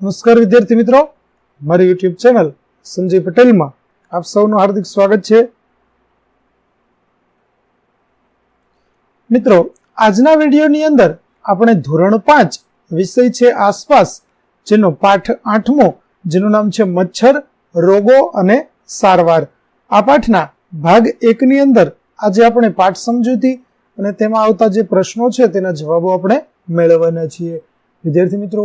નમસ્કાર વિદ્યાર્થી મિત્રો. મારી યુટ્યુબ ચેનલ સંજય પટેલમાં આપ સૌનું હાર્દિક સ્વાગત છે. મિત્રો, આજના વિડીયોની અંદર આપણે ધોરણ પાંચ વિષય છે આસપાસ, જેનો પાઠ આઠમો, જેનું નામ છે મચ્છર, રોગો અને સારવાર. આ પાઠના ભાગ એકની અંદર આજે આપણે પાઠ સમજૂતી અને તેમાં આવતા જે પ્રશ્નો છે તેના જવાબો આપણે મેળવવાના છીએ. વિદ્યાર્થી મિત્રો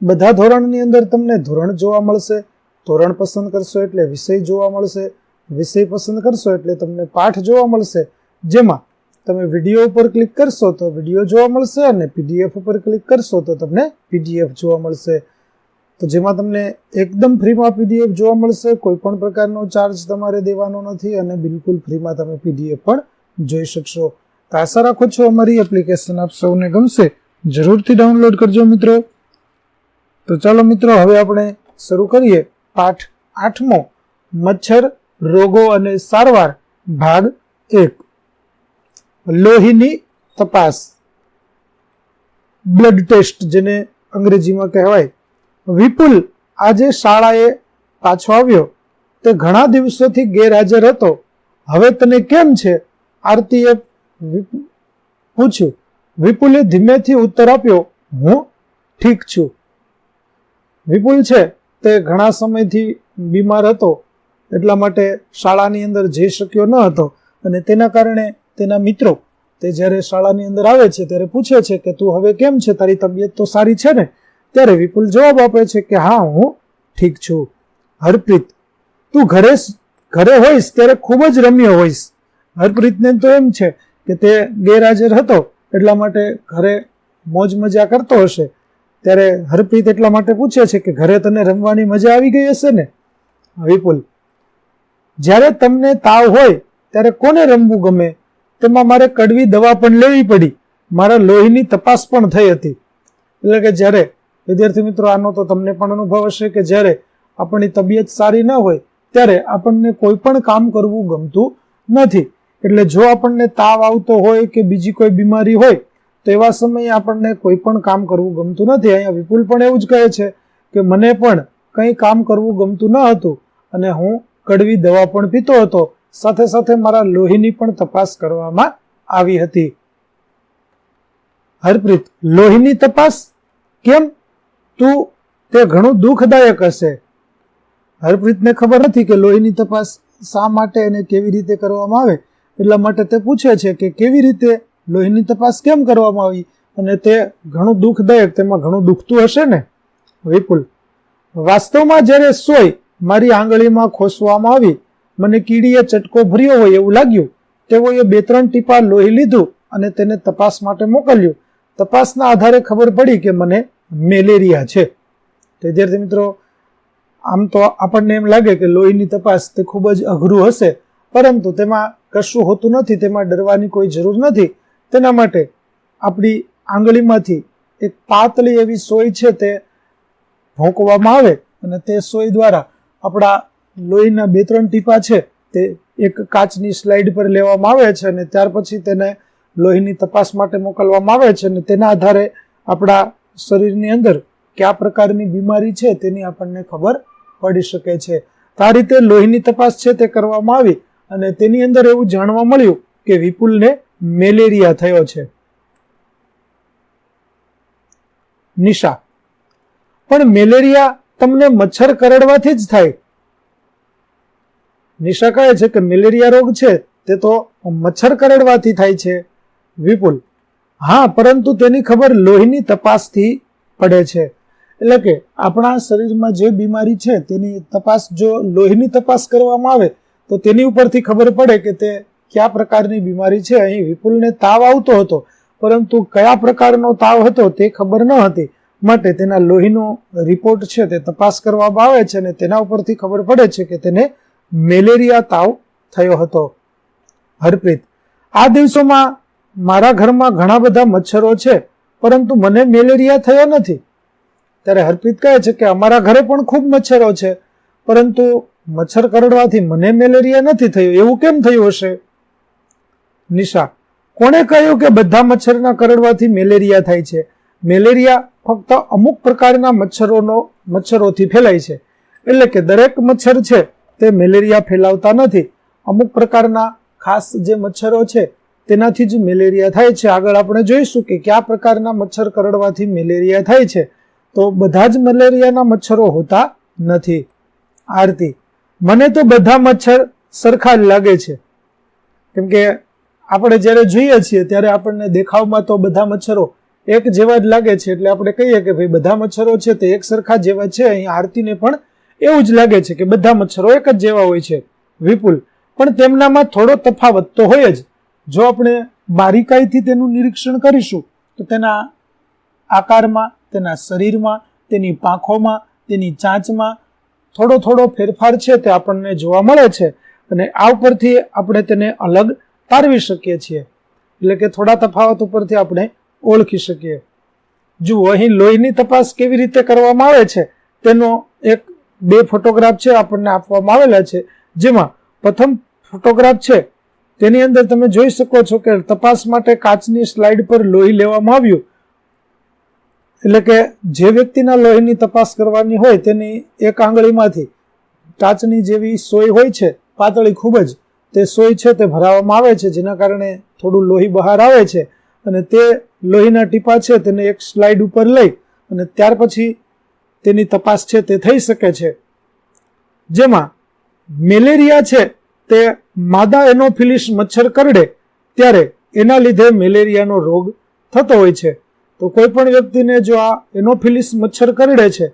બધા ધોરણની અંદર તમને ધોરણ જોવા મળશે, ધોરણ પસંદ કરશો એટલે વિષય જોવા મળશે, વિષય પસંદ કરશો એટલે તમને પાઠ જોવા મળશે. જેમાં તમે વીડિયો ઉપર ક્લિક કરશો તો વીડિયો જોવા મળશે અને પીડીએફ ઉપર ક્લિક કરશો તો તમને પીડીએફ જોવા મળશે. તો જેમાં તમને એકદમ ફ્રીમાં પીડીએફ જોવા મળશે કોઈ પણ પ્રકારનો ચાર્જ તમારે દેવાનો નથી અને બિલકુલ ફ્રીમાં તમે પીડીએફ પણ જોઈ શકશો. તો આશા રાખું છું અમારી એપ્લિકેશન આપ સૌને ગમશે. જરૂરથી ડાઉનલોડ કરજો મિત્રો. તો ચાલો મિત્રો, હવે આપણે શરૂ કરીએ પાઠ આઠમો, મચ્છર, રોગો અને સારવાર, ભાગ એક. લોહીની તપાસ. બ્લડ ટેસ્ટ જેને અંગ્રેજીમાં કહેવાય. વિપુલ આજે શાળાએ પાછો આવ્યો. તે ઘણા દિવસોથી ગેરહાજર હતો. હવે તને કેમ છે? આરતીએ પૂછ્યું. વિપુલે ધીમેથી ઉત્તર આપ્યો, હું ઠીક છું. વિપુલ છે, તે ઘણા સમયથી બીમાર હતો, એટલા માટે શાળાની અંદર જઈ શક્યો ન હતો. અને તેના કારણે તેના મિત્રો, તે જ્યારે શાળાની અંદર આવે છે, ત્યારે પૂછે છે કે, તું હવે કેમ છે? તારી તબિયત તો સારી છે ને? ત્યારે વિપુલ જવાબ આપે છે કે, હા, હું ઠીક છું. હરપ્રીત, તું ઘરે ઘરે હોઈશ, ત્યારે ખૂબ જ રમ્યો હોઈશ. હરપ્રીતને તો એમ છે કે, તે ગેરહાજર હતો, એટલા માટે ઘરે મોજ મજા કરતો હશે. ત્યારે હરપ્રીત એટલા માટે પૂછે છે કે ઘરે તને રમવાની મજા આવી ગઈ હશે ને? વિપુલ. જ્યારે તમને તાવ હોય, ત્યારે કોને રમવું ગમે? તેમાં મારે કડવી દવા પણ લેવી પડી. મારા લોહીની તપાસ પણ થઈ હતી. એટલે કે જ્યારે, વિદ્યાર્થી મિત્રો, આનો તો તમને પણ અનુભવ હશે કે જ્યારે આપણી તબિયત સારી ન હોય, ત્યારે આપણને કોઈ પણ કામ કરવું ગમતું નથી. એટલે જો આપણને તાવ આવતો હોય કે બીજી કોઈ બીમારી હોય તો એવા સમયે આપણને કોઈ પણ કામ કરવું ગમતું નથી. અહીંયા વિપુલ પણ એવું જ કહે છે કે મને પણ કંઈ કામ કરવું ગમતું ન હતું અને હું કડવી દવા પણ પીતો હતો. સાથે સાથે મારા લોહીની પણ તપાસ કરવામાં આવી હતી. હરપ્રીત, લોહીની તપાસ? કેમ? તું તે ઘણું દુઃખદાયક હશે. હરપ્રીતને ખબર નથી કે લોહીની તપાસ શા માટે અને કેવી રીતે કરવામાં આવે એટલા માટે તે પૂછે છે કે કેવી રીતે લોહીની તપાસ કેમ કરવામાં આવી? અને તે ઘણું દુઃખદાયક તેમાં ઘણું દુખતું હશે ને? વિપુલ, વાસ્તવમાં જ્યારે સોય મારી આંગળીમાં ખોસવામાં આવી, મને કીડીએ ચટકો ભર્યો હોય એવું લાગ્યું, તેઓએ બે ત્રણ ટીપા લોહી લીધું અને તેને તપાસ માટે મોકલ્યું. તપાસના આધારે ખબર પડી કે મને મેલેરિયા છે. તો વિદ્યાર્થી મિત્રો, આમ તો આપણને એમ લાગે કે લોહીની તપાસ તે ખૂબ જ અઘરું હશે, પરંતુ તેમાં કશું હોતું નથી, તેમાં ડરવાની કોઈ જરૂર નથી. તેના માટે આપણી આંગળીમાંથી એક પાતળી એવી સોય છે તે ભોંકવામાં આવે અને તે સોય દ્વારા આપણા લોહીના બે ત્રણ ટીપા છે તે એક કાચની સ્લાઇડ પર લેવામાં આવે છે અને ત્યાર પછી તેને લોહીની તપાસ માટે મોકલવામાં આવે છે અને તેના આધારે આપણા શરીરની અંદર કયા પ્રકારની બીમારી છે તેની આપણને ખબર પડી શકે છે. આ રીતે લોહીની તપાસ છે તે કરવામાં આવી અને તેની અંદર એવું જાણવા મળ્યું કે વિપુલને મેલેરિયા થયો છે. નિશા. પણ મેલેરિયા તમને મચ્છર કરડવાથી જ થાય. નિશા કહે છે કે મેલેરિયા રોગ છે, તે તો મચ્છર કરડવાથી થાય છે, વિપુલ. હા, પરંતુ તેની ખબર લોહીની તપાસથી પડે છે. એટલે કે આપણા શરીરમાં જે બીમારી છે, તેની તપાસ જો લોહીની તપાસ કરવામાં આવે, તો તેની ઉપરથી ખબર પડે કે તે કયા પ્રકારની બીમારી છે? અહીં વિપુલને તાવ આવતો હતો, પરંતુ કયા પ્રકારનો તાવ હતો તે ખબર ન હતી. માટે તેના લોહીનો રિપોર્ટ છે તે તપાસ કરવામાં આવે છે અને તેના ઉપરથી ખબર પડે છે કે તેને મેલેરિયા તાવ થયો હતો. હરપ્રીત, આ દિવસોમાં મારા ઘરમાં ઘણા બધા મચ્છરો છે, પરંતુ મને મેલેરિયા થયો નથી. ત્યારે હરપ્રીત કહે છે કે અમારા ઘરે પણ ખૂબ મચ્છરો છે, પરંતુ મચ્છર કરડવાથી મને મેલેરિયા નથી થયું. એવું કેમ થયું હશે? નિશા, કોણે કહ્યું કે બધા મચ્છરના કરડવાથી મેલેરિયા થાય છે? મેલેરિયા ફક્ત અમુક પ્રકારના મચ્છરોનો, મચ્છરોથી ફેલાય છે. એટલે કે દરેક મચ્છર છે, તે મેલેરિયા ફેલાવતા નથી. અમુક પ્રકારના ખાસ જે મચ્છરો છે, તેનાથી જ મેલેરિયા થાય છે. આગળ આપણે જોઈશું કે કયા પ્રકારના મચ્છર કરડવાથી મેલેરિયા થાય છે. તો બધા જ મેલેરિયાના મચ્છરો હોતા નથી. આરતી, મને તો બધા મચ્છર સરખા જ લાગે છે. કેમ કે આપણે જ્યારે જોઈએ છીએ, ત્યારે આપણને દેખાવમાં તો બધા મચ્છરો એક જેવા જ લાગે છે. એટલે આપણે કહીએ કે ભાઈ, બધા મચ્છરો છે તે એક સરખા જેવા છે. અહીં આરતીને પણ એવું જ લાગે છે કે બધા મચ્છરો એક જ જેવા હોય છે. વિપુલ, પણ તેમનામાં થોડો તફાવત તો હોય જ. જો આપણે બારીકાઈથી તેનું નિરીક્ષણ કરીશું, તો તેના આકારમાં, તેના શરીરમાં, તેની પાંખોમાં, તેની ચાંચમાં થોડો થોડો ફેરફાર છે તે આપણને જોવા મળે છે. અને આ ઉપરથી આપણે તેને અલગ તારવી શકીએ છીએ. એટલે કે થોડા તફાવત ઉપરથી આપણે ઓળખી શકીએ. જુઓ, અહીં લોહીની તપાસ કેવી રીતે કરવામાં આવે છે? તેનો એક, બે ફોટોગ્રાફ છે આપણને આપવામાં આવેલા છે. જેમાં પ્રથમ ફોટોગ્રાફ છે, તેની અંદર તમે જોઈ શકો છો કે તપાસ માટે કાચની સ્લાઇડ પર લોહી લેવામાં આવ્યું. એટલે કે જે વ્યક્તિના લોહીની તપાસ કરવાની હોય તેની એક આંગળીમાંથી કાચની જેવી સોય હોય છે, પાતળી ખૂબ જ. તે સોય છે તે ભરાવામાં આવે છે, જેના કારણે થોડું લોહી બહાર આવે છે અને તે લોહીના ટીપા છે તેને એક સ્લાઇડ ઉપર લઈ અને ત્યાર પછી તેની તપાસ છે તે થઈ શકે છે. જેમાં મેલેરિયા છે તે માદા એનોફિલિસ મચ્છર કરડે ત્યારે એના લીધે મેલેરિયાનો રોગ થતો હોય છે. તો કોઈ પણ વ્યક્તિને જો આ એનોફિલિસ મચ્છર કરડે છે,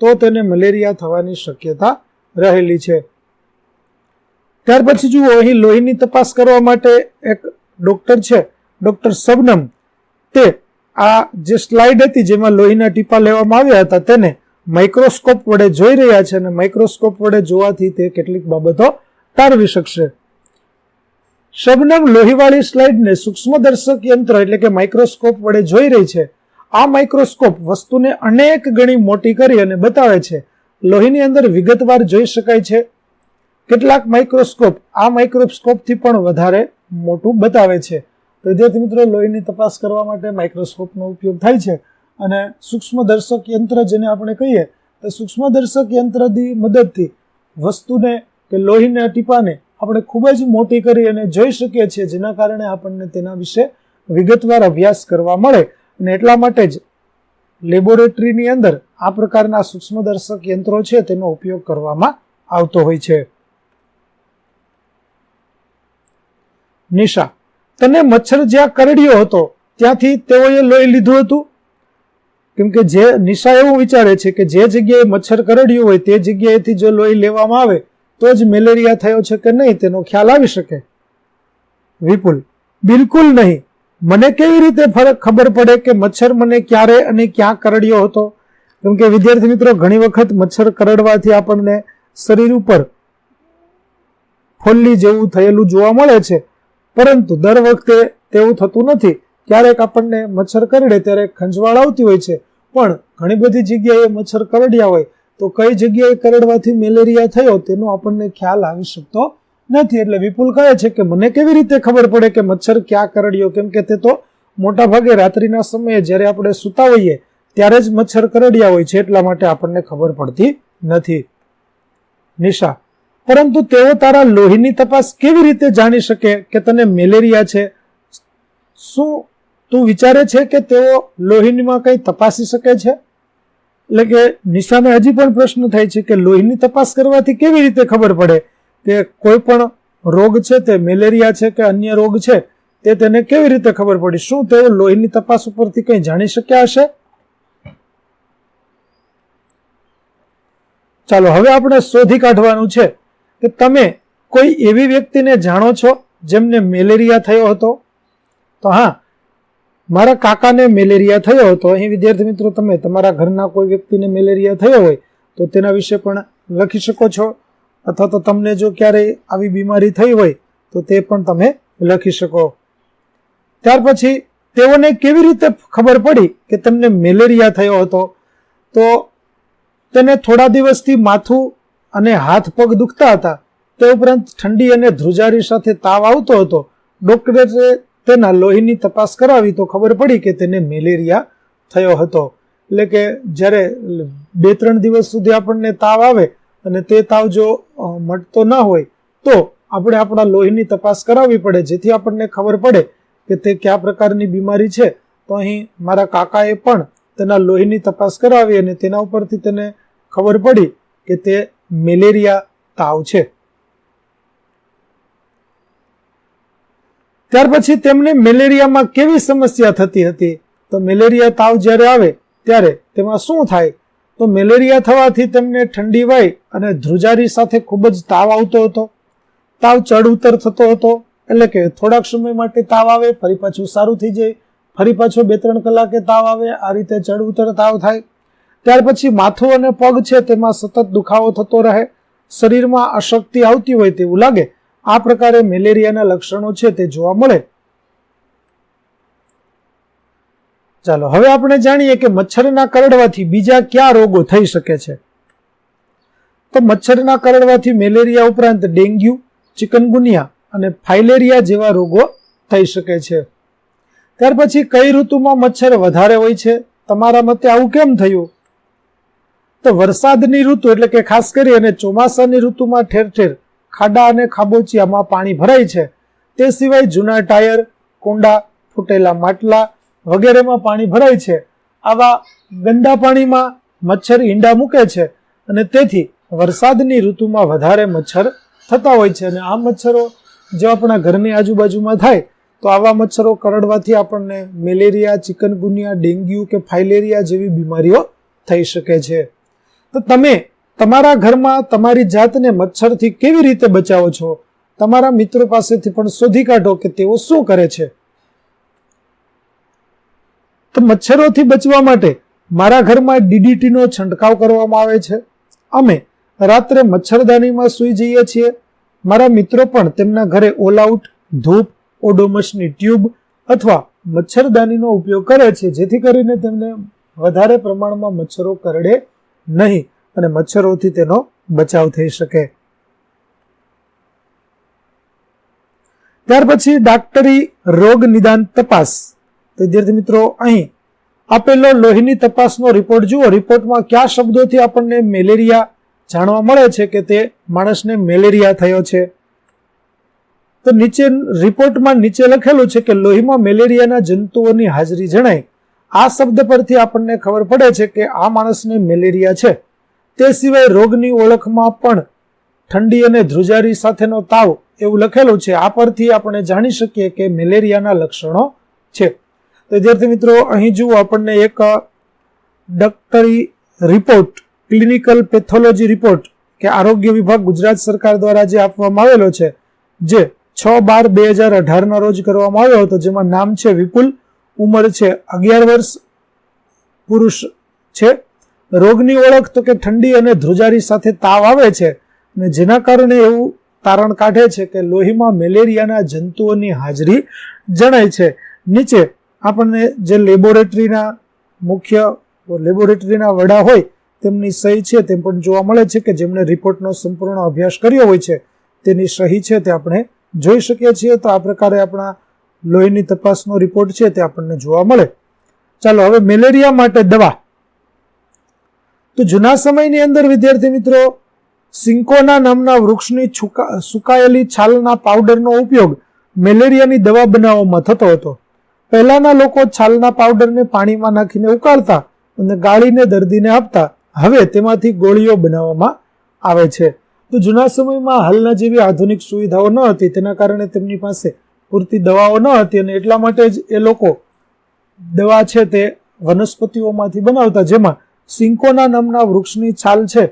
તો તેને મલેરિયા થવાની શક્યતા રહેલી છે. ત્યાર પછી જુઓ, અહીં લોહીની તપાસ કરવા માટે એક ડોક્ટર છે, ડોક્ટર સબનમ. તે આ જે સ્લાઇડ હતી જેમાં લોહીના ટીપા લેવામાં આવ્યા હતા, તેને માઇક્રોસ્કોપ વડે જોઈ રહ્યા છે અને માઇક્રોસ્કોપ વડે જોવાથી તે કેટલીક બાબતો તારવી શકશે. શબનમ લોહીવાળી સ્લાઇડને સૂક્ષ્મદર્શક યંત્ર એટલે કે માઇક્રોસ્કોપ વડે જોઈ રહી છે. આ માઇક્રોસ્કોપ વસ્તુને અનેક ગણી મોટી કરી અને બતાવે છે. લોહીની અંદર વિગતવાર જોઈ શકાય છે. કેટલાક માઇક્રોસ્કોપ આ માઇક્રોસ્કોપથી પણ વધારે મોટું બતાવે છે. તો વિદ્યાર્થી મિત્રો, લોહીની તપાસ કરવા માટે માઇક્રોસ્કોપનો ઉપયોગ થાય છે અને સૂક્ષ્મદર્શક યંત્ર જેને આપણે કહીએ, તો સૂક્ષ્મદર્શક યંત્રની મદદથી વસ્તુને કે લોહીના ટીપાને આપણે ખૂબ જ મોટી કરી અને જોઈ શકીએ છીએ, જેના કારણે આપણને તેના વિશે વિગતવાર અભ્યાસ કરવા મળે. અને એટલા માટે જ લેબોરેટરીની અંદર આ પ્રકારના સૂક્ષ્મદર્શક યંત્રો છે, તેનો ઉપયોગ કરવામાં આવતો હોય છે. નિશા. તને મચ્છર જ્યાં કરડ્યો હતો, ત્યાંથી તેઓએ લોહી લીધું હતું? કેમ કે જે નિશા એવું વિચારે છે કે જે જગ્યાએ મચ્છર કરડ્યું હોય, તે જગ્યાએથી જો લોહી લેવામાં આવે, તો જ મેલેરિયા થયો છે કે નહીં, તેનો ખ્યાલ આવી શકે? વિપુલ, બિલકુલ નહીં. મને કેવી રીતે ફરક ખબર પડે કે મચ્છર મને ક્યારે અને ક્યાં કરડ્યો હતો? કેમ કે વિદ્યાર્થી મિત્રો, ઘણી વખત મચ્છર કરડવાથી આપણને શરીર ઉપર ફોલ્લી જેવું થયેલું જોવા મળે છે. પરંતુ દર વખતે તેવું થતું નથી. ક્યારેક આપણને મચ્છર કરડે ત્યારે ખંજવાળ આવતી હોય છે. પણ ઘણી બધી જગ્યાએ મચ્છર કરડ્યા હોય. તો કઈ જગ્યાએ કરડવાથી મેલેરિયા થયો તેનો આપણને ખ્યાલ આવી શકતો નથી. એટલે વિપુલ કહે છે કે, મને કેવી રીતે ખબર પડે કે મચ્છર ક્યાં કરડ્યો? કેમ કે તે તો મોટા ભાગે રાત્રિના સમયે જ્યારે આપણે સૂતા હોઈએ, ત્યારે જ મચ્છર કરડ્યા હોય છે. એટલા માટે આપણને ખબર પડતી નથી. નિશા પરંતુ તેઓ તારા લોહીની તપાસ કેવી રીતે જાણી શકે કે તને મેલેરિયા છે? શું તું વિચારે છે કે તેઓ લોહીમાં કંઈ તપાસી શકે છે? એટલે કે નિશાને હજી પણ પ્રશ્ન થાય છે કે લોહીની તપાસ કરવાથી કેવી રીતે ખબર પડે કે કોઈ પણ રોગ છે, તે મેલેરિયા છે કે અન્ય રોગ છે, તે તેને કેવી રીતે ખબર પડી? શું તેઓ લોહીની તપાસ ઉપરથી કંઈ જાણી શક્યા હશે? ચાલો, હવે આપણે શોધી કાઢવાનું છે. કે તમે કોઈ એવી વ્યક્તિને જાણો છો જેમને મેલેરિયા થયો હતો? તો હા, મારા કાકાને મેલેરિયા થયો હતો. અહીં વિદ્યાર્થી મિત્રો, તમે તમારા ઘરના કોઈ વ્યક્તિને મેલેરિયા થયો હોય, તો તેના વિશે પણ લખી શકો છો. અથવા તો તમને જો ક્યારેય આવી બીમારી થઈ હોય, તો તે પણ તમે લખી શકો. ત્યાર પછી તેઓને કેવી રીતે ખબર પડી કે તેમને મેલેરિયા થયો હતો? તો તેને થોડા દિવસથી માથું અને હાથ પગ દુખતા હતા, તે ઉપરાંત ઠંડી અને ધ્રુજારી સાથે તાવ આવતો હતો. ડોક્ટરે તેના લોહીની તપાસ કરાવી તો ખબર પડી કે તેને મેલેરિયા થયો હતો. એટલે કે જ્યારે બે ત્રણ દિવસ સુધી આપણને તાવ આવે અને તે તાવ જો મટતો ના હોય, તો આપણે આપણા લોહીની તપાસ કરાવવી પડે. જેથી આપણને ખબર પડે કે તે કયા પ્રકારની બીમારી છે. તો અહીં મારા કાકાએ પણ તેના લોહીની તપાસ કરાવી અને તેના ઉપરથી તેને ખબર પડી કે તે મેલેરિયા તાવ છે. ત્યાર પછી તેમને મેલેરિયામાં કેવી સમસ્યા થતી હતી? તો મેલેરિયા તાવ જ્યારે આવે ત્યારે તેમાં શું થાય? તો મેલેરિયા થવાથી તેમને ઠંડી વાય અને ધ્રુજારી સાથે ખૂબ જ તાવ આવતો હતો. તાવ ચડ ઉતર થતો હતો, એટલે કે થોડાક સમય માટે તાવ આવે, ફરી પાછું સારું થઈ જાય, ફરી પાછો બે ત્રણ કલાકે તાવ આવે, આ રીતે ચડ ઉતર તાવ થાય. ત્યાર પછી માથું અને પગ છે તેમાં સતત દુખાવો થતો રહે. શરીરમાં અશક્તિ આવતી હોય તેવું લાગે. આ પ્રકારે મેલેરિયાના લક્ષણો છે તે જોવા મળે. ચાલો, હવે આપણે જાણીએ કે મચ્છરના કરડવાથી બીજા કયા રોગો થઈ શકે છે? તો મચ્છરના કરડવાથી મેલેરિયા ઉપરાંત ડેન્ગ્યુ, ચિકનગુનિયા અને ફાઇલેરિયા જેવા રોગો થઈ શકે છે. ત્યાર પછી કઈ ઋતુમાં મચ્છર વધારે હોય છે? તમારા મતે આવું કેમ થયું? તો વરસાદની ઋતુ એટલે કે ખાસ કરી અને ચોમાસાની ઋતુમાં ઠેર ઠેર ખાડા અને ખાબોચિયામાં પાણી ભરાય છે. તે સિવાય જૂના ટાયર, કુંડા, ફૂટેલા માટલા વગેરેમાં પાણી ભરાય છે. આવા ગંદા પાણીમાં મચ્છર ઈંડા મૂકે છે અને તેથી વરસાદની ઋતુમાં વધારે મચ્છર થતા હોય છે. અને આ મચ્છરો જો આપણા ઘરની આજુબાજુમાં થાય, તો આવા મચ્છરો કરડવાથી આપણને મેલેરિયા, ચિકનગુનિયા, ડેન્ગ્યુ કે ફાઇલેરિયા જેવી બીમારીઓ થઈ શકે છે. તો તમે તમારા ઘરમાં તમારી જાતને મચ્છરથી કેવી રીતે બચાવો છો? તમારા મિત્રો પાસેથી પણ શોધી કાઢો કે તેઓ શું કરે છે. તો મચ્છરોથી બચવા માટે મારા ઘરમાં ડીડીટીનો છંટકાવ કરવામાં આવે છે. અમે રાત્રે મચ્છરદાનીમાં સૂઈ જઈએ છીએ. મારા મિત્રો પણ તેમના ઘરે ઓલ આઉટ, ધૂપ, ઓડોમસની ટ્યુબ અથવા મચ્છરદાનીનો ઉપયોગ કરે છે, જેથી કરીને તેમને વધારે પ્રમાણમાં મચ્છરો કરડે નહીં અને મચ્છરોથી તેનો બચાવ થઈ શકે. ત્યાર પછી ડાક્ટરી રોગ નિદાન તપાસ. વિદ્યાર્થી મિત્રો, અહીં આપેલો લોહીની તપાસનો રિપોર્ટ જુઓ. રિપોર્ટમાં કયા શબ્દોથી આપણને મેલેરિયા જાણવા મળે છે કે તે માણસને મેલેરિયા થયો છે? તો નીચે રિપોર્ટમાં નીચે લખેલું છે કે લોહીમાં મેલેરિયાના જંતુઓની હાજરી જણાય. આ શબ્દ પરથી આપણને ખબર પડે છે કે આ માણસને મેલેરિયા છે. તે સિવાય રોગની ઓળખમાં પણ ઠંડી અને ધ્રુજારી સાથેનો તાવ એવું લખેલું છે. આ પરથી આપણે જાણી શકીએ કે મેલેરિયાના લક્ષણો છે. તો વિદ્યાર્થી મિત્રો, અહીં જુઓ આપણને એક ડોક્ટરી રિપોર્ટ, ક્લિનિકલ પેથોલોજી રિપોર્ટ કે આરોગ્ય વિભાગ ગુજરાત સરકાર દ્વારા જે આપવામાં આવેલો છે, જે છ બાર બે હજાર અઢારના રોજ કરવામાં આવ્યો હતો, જેમાં નામ છે વિપુલ ઉંમર છે અગિયાર વર્ષ, પુરુષ છે. રોગની ઓળખ તો કે ઠંડી અને ધ્રુજારી સાથે તાવ આવે છે અને જેના કારણે એવું તારણ કાઢે છે કે લોહીમાં મેલેરિયાના જંતુઓની હાજરી જણાય છે. નીચે આપણને જે લેબોરેટરીના મુખ્ય લેબોરેટરીના વડા હોય તેમની સહી છે તેમ પણ જોવા મળે છે કે જેમણે રિપોર્ટનો સંપૂર્ણ અભ્યાસ કર્યો હોય છે તેની સહી છે તે આપણે જોઈ શકીએ છીએ. તો આ પ્રકારે આપણા લોહીની તપાસનો રિપોર્ટ છે તે આપણને જોવા મળે. ચાલો હવે મેલેરિયા માટે દવા. તો જૂના સમયની અંદર, વિદ્યાર્થી મિત્રો, સિંકોના નામના વૃક્ષની સુકાયેલી છાલના પાવડરનો ઉપયોગ મેલેરિયાની દવા બનાવવામાં થતો હતો. પહેલાના લોકો છાલના પાવડરને પાણીમાં નાખીને ઉકાળતા અને ગાળીને દર્દીને આપતા. હવે તેમાંથી ગોળીઓ બનાવવામાં આવે છે. તો જૂના સમયમાં હાલના જેવી આધુનિક સુવિધાઓ ન હતી, તેના કારણે તેમની પાસે પૂરતી દવાઓ ન હતી અને એટલા માટે જ એ લોકો દવા છે તે વનસ્પતિઓમાંથી બનાવતા, જેમાં સિંકોના નામના વૃક્ષની છાલ છે,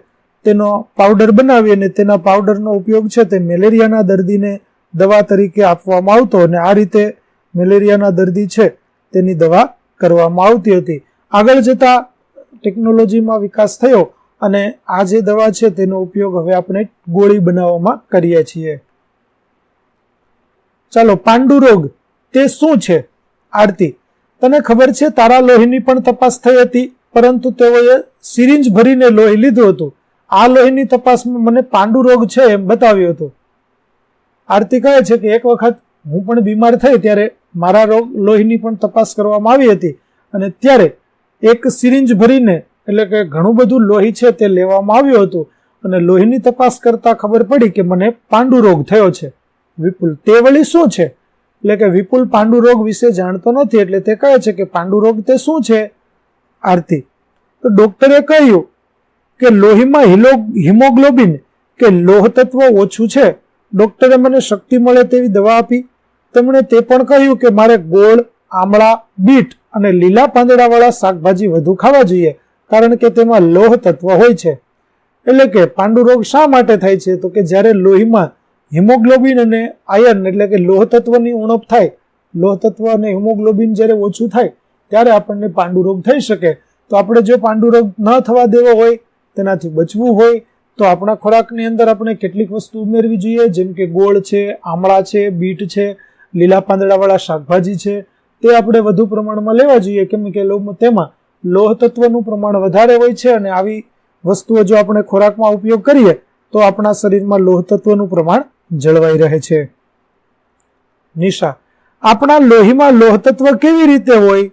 તેનો પાવડર બનાવી અને તેના પાવડરનો ઉપયોગ છે તે મેલેરિયાના દર્દીને દવા તરીકે આપવામાં આવતો અને આ રીતે મેલેરિયાના દર્દી છે તેની દવા કરવામાં આવતી હતી. આગળ જતા ટેકનોલોજીમાં વિકાસ થયો અને આ જે દવા છે તેનો ઉપયોગ હવે આપણે ગોળી બનાવવામાં કરીએ છીએ. ચાલો, પાંડુ રોગ, તે શું છે? આરતી. તને ખબર છે, તારા લોહીની પણ તપાસ થઈ હતી, પરંતુ તેઓએ સિરિંજ ભરીને લોહી લીધું હતું. આ લોહીની તપાસમાં મને પાંડુરોગ છે એમ બતાવ્યું હતું. આરતી કહે છે કે એક વખત હું પણ બીમાર થઈ ત્યારે મારા રોગ લોહીની પણ તપાસ કરવામાં આવી હતી અને ત્યારે એક સિરિંજ ભરીને, એટલે કે ઘણું બધું લોહી છે તે લેવામાં આવ્યું હતું અને લોહીની તપાસ કરતાં ખબર પડી કે મને પાંડુ રોગ થયો છે. વિપુલ. તે વળી શું છે? એટલે કે વિપુલ પાંડુ રોગ વિશે જાણતો નથી, એટલે તે કહે છે કે પાંડુ રોગ તે શું છે? આરતી. તો ડોક્ટરે કહ્યું કે લોહીમાં હિલો, હિમોગ્લોબિન કે લોહ તત્વ ઓછું છે. ડોક્ટરે મને શક્તિ મળે તેવી દવા આપી. તેમણે તે પણ કહ્યું કે મારે ગોળ, આમળા, બીટ અને લીલા પાંદડાવાળા શાકભાજી વધુ ખાવા જોઈએ, કારણ કે તેમાં લોહ તત્વ હોય છે. એટલે કે પાંડુ રોગ શા માટે થાય છે? તો કે જ્યારે લોહીમાં હિમોગ્લોબિન અને આયર્ન એટલે કે લોહ તત્વની ઉણપ થાય લોહ તત્વ અને હિમોગ્લોબિન જ્યારે ઓછું થાય, ત્યારે આપણને પાંડુરોગ થઈ શકે. તો આપણે જો પાંડુ રોગ ન થવા દેવો હોય, તેનાથી બચવું હોય, તો આપણા ખોરાકની અંદર આપણે કેટલીક વસ્તુ ઉમેરવી જોઈએ, જેમ કે ગોળ છે, આમળા છે, બીટ છે, લીલા પાંદડાવાળા શાકભાજી છે, તે આપણે વધુ પ્રમાણમાં લેવા જોઈએ. કેમ કે તેમાં લોહ તત્વનું પ્રમાણ વધારે હોય છે અને આવી વસ્તુઓ જો આપણે ખોરાકમાં ઉપયોગ કરીએ, તો આપણા શરીરમાં લોહ તત્વનું પ્રમાણ જળવાઈ રહે છે. નિશા, આપણા લોહીમાં લોહ તત્વ કેવી રીતે હોય?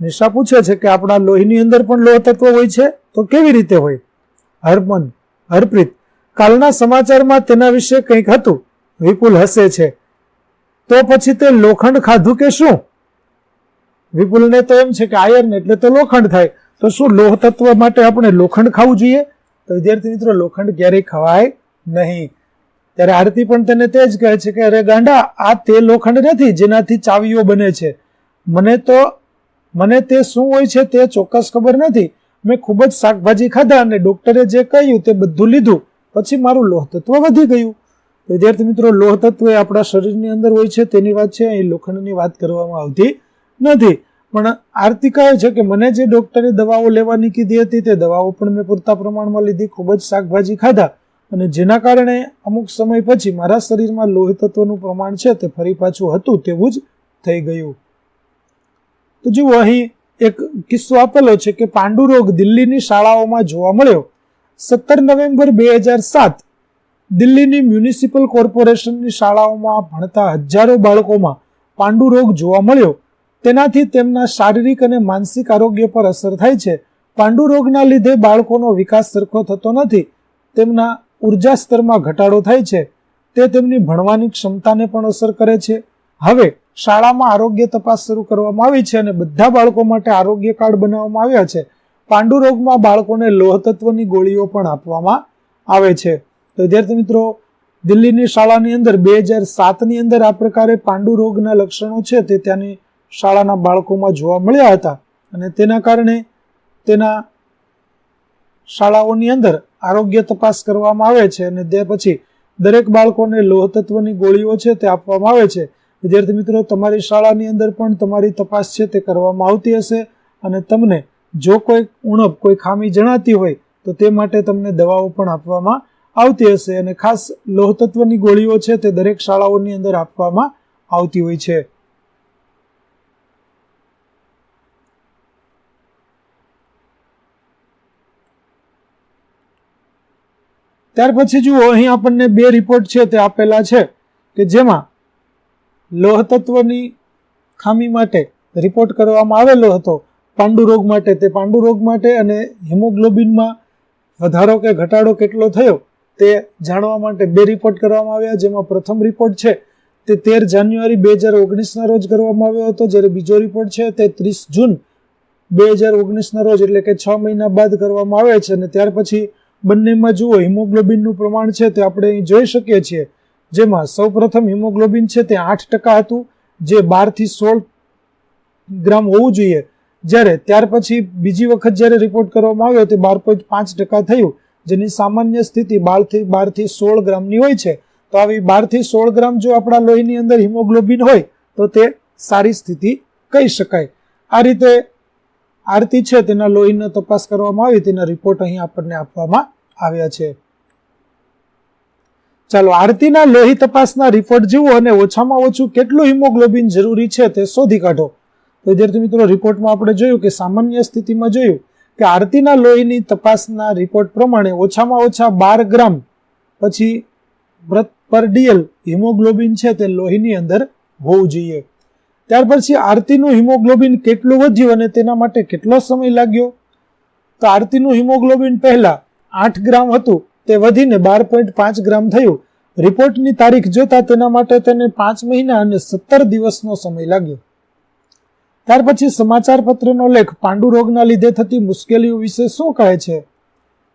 નિશા પૂછે છે કે, આપણા લોહીની અંદર પણ લોહ તત્વ હોય છે? તો કેવી રીતે હોય? હરમન, હરપ્રીત, કાલના સમાચારમાં તેના વિશે કંઈક હતું. વિપુલ હસે છે. તો પછી તે લોખંડ ખાધું કે શું? વિપુલને તો એમ છે કે, આયર્ન એટલે તો લોખંડ થાય. તો શું લોહ તત્વ માટે આપણે લોખંડ ખાવું જોઈએ? તો વિદ્યાર્થી મિત્રો, લોખંડ ક્યારેય ખવાય નહીં. ત્યારે આરતી પણ તને તે જ કહે છે કે, અરે ગાંડા, આ તે લોખંડ નથી જેનાથી ચાવીઓ બને છે. મને તો, મને તે શું હોય છે તે ચોક્કસ ખબર નથી. મેં ખૂબ જ શાકભાજી ખાધા અને ડોક્ટરે જે કહ્યું તે બધું લીધું. પછી મારું લોહ તત્વ વધી ગયું. વિદ્યાર્થી મિત્રો લોહ તત્વ એ આપણા શરીરની અંદર હોય છે, તેની વાત છે. અહીં લોખંડની વાત કરવામાં આવતી નથી. પણ આરતી કહે છે કે, મને જે ડોક્ટરે દવાઓ લેવાની કીધી હતી તે દવાઓ પણ મેં પૂરતા પ્રમાણમાં લીધી. ખૂબ જ શાકભાજી ખાધા. અને જેના કારણે અમુક સમય પછી મારા શરીરમાં લોહ તત્વનું પ્રમાણ છે તે ફરી પાછું હતું તેવું જ થઈ ગયું. તો જુઓ, અહીં એક કિસ્સો આપેલો છે કે પાંડુરોગ દિલ્હીની શાળાઓમાં જોવા મળ્યો. સત્તર નવેમ્બર બે હજાર સાત, દિલ્હીની મ્યુનિસિપલ કોર્પોરેશનની શાળાઓમાં ભણતા હજારો બાળકોમાં પાંડુ રોગ જોવા મળ્યો. તેનાથી તેમના શારીરિક અને માનસિક આરોગ્ય પર અસર થાય છે. પાંડુ રોગના લીધે બાળકોનો વિકાસ સરખો થતો નથી. તેમના ઊર્જા સ્તરમાં ઘટાડો થાય છે, તે તેમની ભણવાની ક્ષમતાને પણ અસર કરે છે. હવે, શાળામાં આરોગ્ય તપાસ શરૂ કરવામાં આવી છે અને બધા બાળકો માટે આરોગ્ય કાર્ડ બનાવવામાં આવ્યા છે. પાંડુ રોગમાં બાળકોને લોહ તત્વની ગોળીઓ પણ આપવામાં આવે છે. તો વિદ્યાર્થી મિત્રો, દિલ્હીની શાળાની અંદર બે હજાર સાતની અંદર આ પ્રકારે પાંડુ રોગના લક્ષણો છે તે ત્યાંની શાળાના બાળકોમાં જોવા મળ્યા હતા. અને તેના કારણે તેના શાળાઓની અંદર આરોગ્ય તપાસ કરવામાં આવે છે અને તે પછી દરેક બાળકોને લોહ તત્વની ગોળીઓ છે તે આપવામાં આવે છે. વિદ્યાર્થી મિત્રો, તમારી શાળાની અંદર પણ તમારી તપાસ છે તે કરવામાં આવતી હશે અને તમને જો કોઈ ઉણપ, કોઈ ખામી જણાતી હોય તો તે માટે તમને દવાઓ પણ આપવામાં આવતી હશે અને ખાસ લોહ ગોળીઓ છે તે દરેક શાળાઓની અંદર આપવામાં આવતી હોય છે. ત્યાર પછી જુઓ, અહીં આપણને બે રિપોર્ટ છે તે આપેલા છે કે જેમાં લોહ તત્વની ખામી માટે રિપોર્ટ કરવામાં આવેલો હતો, પાંડુ રોગ માટે તે પાંડુ રોગ માટે અને હિમોગ્લોબિનમાં વધારો કે ઘટાડો કેટલો થયો તે જાણવા માટે બે રિપોર્ટ કરવામાં આવ્યા, જેમાં પ્રથમ રિપોર્ટ છે તે તેર જાન્યુઆરી બે હજાર ઓગણીસના રોજ કરવામાં આવ્યો હતો, જ્યારે બીજો રિપોર્ટ છે તે ત્રીસ જૂન બે હજાર ઓગણીસના રોજ એટલે કે છ મહિના બાદ કરવામાં આવે છે અને ત્યાર પછી બંનેમાં જુઓ, હિમોગ્લોબિનનું પ્રમાણ છે તે આપણે અહીં જોઈ શકીએ છીએ. જેમાં સૌપ્રથમ હિમોગ્લોબિન છે તે આઠ ટકા હતું, જે બારથી સોળ ગ્રામ હોવું જોઈએ. જ્યારે ત્યાર પછી બીજી વખત જ્યારે રિપોર્ટ કરવામાં આવ્યો, તે બાર પોઈન્ટ પાંચ ટકા થયું, જેની સામાન્ય સ્થિતિ બારથી બારથી સોળ ગ્રામની હોય છે. તો આવી બારથી સોળ ગ્રામ જો આપણા લોહીની અંદર હિમોગ્લોબિન હોય, તો તે સારી સ્થિતિ કહી શકાય. આ રીતે આરતી છે તેના લોહીનો તપાસ કરવામાં આવી, તેના રિપોર્ટ અહીં આપણને આપવામાં આવ્યા છે. ચાલો, આરતીના લોહી તપાસના રિપોર્ટ જુઓ અને ઓછામાં ઓછું કેટલું હિમોગ્લોબિન જરૂરી છે તે શોધી કાઢો. તો વિદ્યાર્થી મિત્રો રિપોર્ટમાં આપણે જોયું કે સામાન્ય સ્થિતિમાં જોયું કે આરતીના લોહીની તપાસના રિપોર્ટ પ્રમાણે ઓછામાં ઓછા બાર ગ્રામ પછી પર ડીએલ હિમોગ્લોબિન છે તે લોહીની અંદર હોવું જોઈએ. ત્યાર પછી આરતીનું હિમોગ્લોબિન કેટલું વધ્યું અને તેના માટે કેટલો સમય લાગ્યો? તો આરતીનું હિમોગ્લોબિન પહેલા આઠ ગ્રામ હતું, તે વધીને બાર પોઈન્ટ પાંચ ગ્રામ થયું. રિપોર્ટની તારીખ જોતા તેના માટે તેને પાંચ મહિના અને સત્તર દિવસનો સમય લાગ્યો. ત્યાર પછી સમાચાર પત્રનો લેખ પાંડુ રોગના લીધે થતી મુશ્કેલીઓ વિશે શું કહે છે?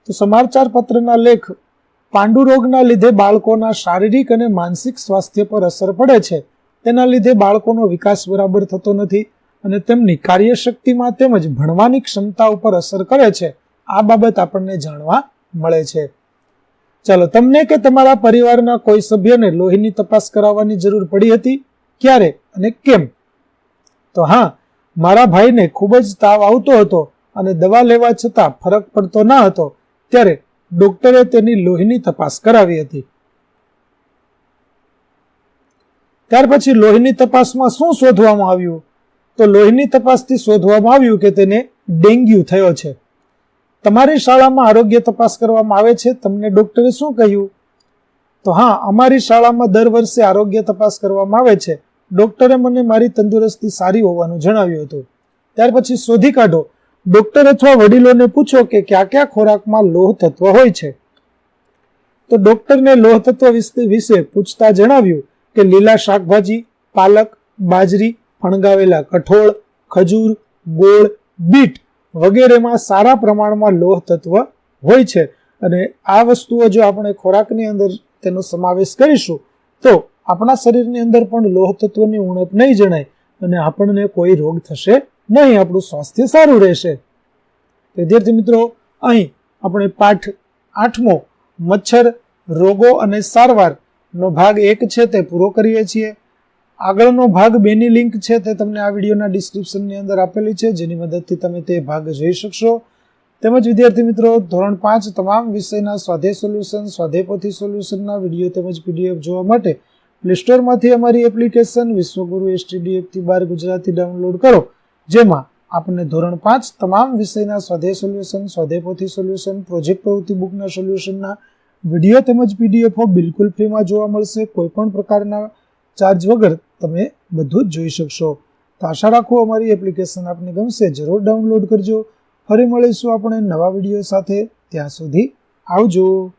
તો સમાચાર પત્રના લેખ પાંડુરોગના લીધે બાળકોના શારીરિક અને માનસિક સ્વાસ્થ્ય પર અસર પડે છે. તેના લીધે બાળકોનો વિકાસ બરાબર થતો નથી અને તેમની કાર્યશક્તિમાં તેમજ ભણવાની ક્ષમતા ઉપર અસર કરે છે. આ બાબત આપણને જાણવા મળે છે. ચાલો, તમને કે તમારા પરિવારના કોઈ સભ્યને લોહીની તપાસ કરાવવાની જરૂર પડી હતી? ક્યારે અને કેમ? તો હા, મારા ભાઈને ખૂબ જ તાવ આવતો હતો અને દવા લેવા છતાં ફરક પડતો ન હતો. ત્યારે ડોક્ટરે તેની લોહીની તપાસ કરાવી હતી. ત્યાર પછી લોહીની તપાસમાં શું શોધવામાં આવ્યું? તો લોહીની તપાસથી શોધવામાં આવ્યું કે તેને ડેન્ગ્યુ થયો છે. તમારી શાળામાં આરોગ્ય તપાસ કરવામાં આવે છે, તમને ડોક્ટરે શું કહ્યું? તો હા, અમારી શાળામાં દર વર્ષે આરોગ્ય તપાસ કરવામાં આવે છે. ડોક્ટરે મને મારી તંદુરસ્તી સારી હોવાનું જણાવ્યું હતું. ત્યાર પછી શોધી કાઢો. ડોક્ટર અથવા વડીલોને પૂછો કે કયા કયા ખોરાકમાં લોહ તત્વ હોય છે. તો ડોક્ટરને લોહ તત્વ વિશે પૂછતા જણાવ્યું કે લીલા શાકભાજી, પાલક, બાજરી, ફણગાવેલા કઠોળ, ખજૂર, ગોળ, બીટ વગેરેમાં સારા પ્રમાણમાં લોહ તત્વ હોય છે. અને આ વસ્તુઓ જો આપણે ખોરાકની અંદર તેનો સમાવેશ કરીશું, તો આપણા શરીરની અંદર પણ લોહ તત્વની ઉણપ નહીં જણાય અને આપણને કોઈ રોગ થશે નહીં. આપણું સ્વાસ્થ્ય સારું રહેશે. વિદ્યાર્થી મિત્રો, અહીં આપણે પાઠ આઠમો, મચ્છર રોગો અને સારવાર નો ભાગ એક છે તે પૂરો કરીએ છીએ. આગળનો ભાગ બેની લિંક છે તે તમને આ વિડીયોના ડિસ્ક્રિપ્શનની અંદર આપેલી છે, જેની મદદથી તમે તે ભાગ જોઈ શકશો. તેમજ વિદ્યાર્થી મિત્રો, ધોરણ પાંચ તમામ વિષયના સ્વાધ્યાય સોલ્યુશન સ્વાધ્યાય સોલ્યુશનના વીડિયો તેમજ પીડીએફ જોવા માટે પ્લે અમારી એપ્લિકેશન વિશ્વગુરુ એસટીડીએફથી બાર ગુજરાતી ડાઉનલોડ કરો, જેમાં આપણને ધોરણ પાંચ તમામ વિષયના સ્વાધ્યાય સોલ્યુશન સ્વાધ્યાય સોલ્યુશન, પ્રોજેક્ટ પ્રવૃત્તિ બુકના સોલ્યુશનના વીડિયો તેમજ પીડીએફઓ બિલકુલ ફ્રીમાં જોવા મળશે. કોઈ પણ પ્રકારના ચાર્જ વગર તમે બધું જ જોઈ શકશો. તો આશા રાખો અમારી એપ્લિકેશન આપને ગમશે. જરૂર ડાઉનલોડ કરજો. ફરી મળીશું આપણે નવા વીડિયો સાથે. ત્યાં સુધી આવજો.